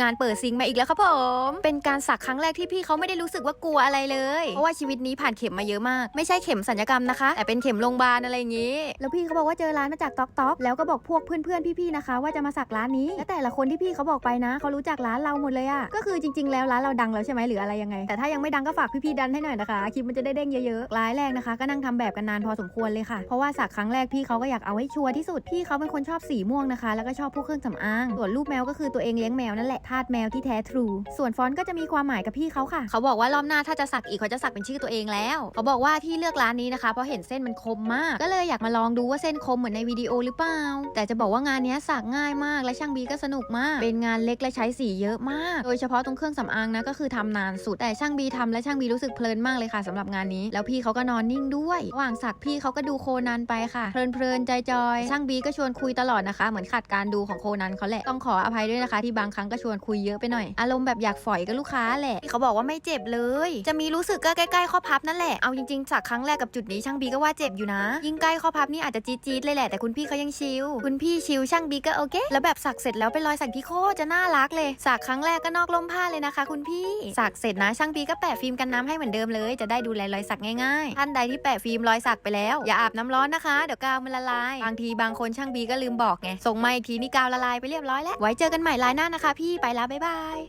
งานเปิดซิงมาอีกแล้วครับผม เป็นการสักครั้งแรกที่พี่เขาไม่ได้รู้สึกว่ากลัวอะไรเลย เพราะว่าชีวิตนี้ผ่านเข็มมาเยอะมาก ไม่ใช่เข็มสัญญกรรมนะคะ แต่เป็นเข็มโรงพยาบาลอะไรอย่างงี้ แล้วพี่เขาบอกว่าเจอร้านมาจากต๊อกต๊อกแล้วก็บอกพวกเพื่อนๆพี่ๆนะคะ ว่าจะมาสักร้านนี้ และแต่ละคนที่พี่เขาบอกไปนะเขารู้จักร้านเราหมดเลยอะก็คือจริง ๆ แล้วร้านเราดังแล้วใช่ไหมหรืออะไรยังไง แต่ถ้ายังไม่ดังก็ฝากพี่ๆดันให้หน่อยนะคะคลิปมันจะได้เด้งเยอะๆรายแรกนะคะ ก็นั่งทำแบบกันนานพอสมควรเลยค่ะ เพราะว่าสักครั้งแรกพี่เขาก็อยากเอาให้ชัวร์ที่สุดพี่เขาเป็นคนชอบสีม่วงนะคะ แล้วก็ชอบพวกเครื่องสำอางส่วนรูปแมวก็คือตัวเองเลี้ยงแมวนั่นแหละทาสแมวที่แท้ทรู ส่วนฟอนต์ก็จะมีความหมายกับพี่เขาค่ะ เขาบอกว่ารอบหน้าถ้าจะสักอีกเขาจะสักเป็นชื่อตัวเองแล้ว เขาบอกว่าที่เลือกร้านนี้นะคะเพราะเห็นเส้นมันคมมาก ก็เลยอยากมาลองดูว่าเส้นคมเหมือนในวิดีโอหรือเปล่า แต่จะบอกว่างานนี้สักง่ายมากและช่างบีก็สนุกมาก เป็นงานเล็กและใช้สีเยอะมาก โดยเฉพาะตรงเครื่องสำอางนะก็คือทำนานสุด แต่ช่างบีทำและช่างบีรู้สึกเพลินมากเลยค่ะสำหรับงานนี้ แล้วพี่เขาก็นอนนิ่งด้วยระหว่างสักพี่เขาก็ดูโคนันไปค่ะ เพลินๆใจจอยช่างบีก็ชวนคุยตลอดนะคะ เหมือนขัดการดูของโคนันเขาแหละต้องขออภัยด้วยนะคะที่บางครั้งก็ชวนคุยเยอะไปหน่อย อารมณ์แบบอยากฝอยกับลูกค้าแหละที่เขาบอกว่าไม่เจ็บเลย จะมีรู้สึกก็ใกล้ๆข้อพับนั่นแหละ เอาจริงๆสักครั้งแรกกับจุดนี้ช่างบีก็ว่าเจ็บอยู่นะ ยิ่งใกล้ข้อพับนี่อาจจะจี๊ดๆเลยแหละแต่คุณพี่เขายังชิลคุณพี่ชิลช่างบีก็โอเค แล้วแบบสักเสร็จแล้วเป็นรอยสักที่โคตรจะน่ารักเลยสักครั้งแรกก็นอกล่มผ้าเลยนะคะ คุณพี่สักเสร็จนะช่างบีก็แปะฟิล์มกันน้ำให้เหมือนเดิมเลย จะได้ดูแลรอยสักง่ายๆ ท่านใดที่แปะฟิล์มรอยสักไปแล้ว อย่าอาบน้ำร้อนนะคะเดี๋ยวกาวมันละลายบางทีบางคนช่างบีก็ลืมบอกไงส่งมาอีกทีนี่กาวละลายไปเรียบร้อยแล้วไว้เจอกันใหม่ไลน์หน้านะคะพี่ไปแล้วบ๊ายบาย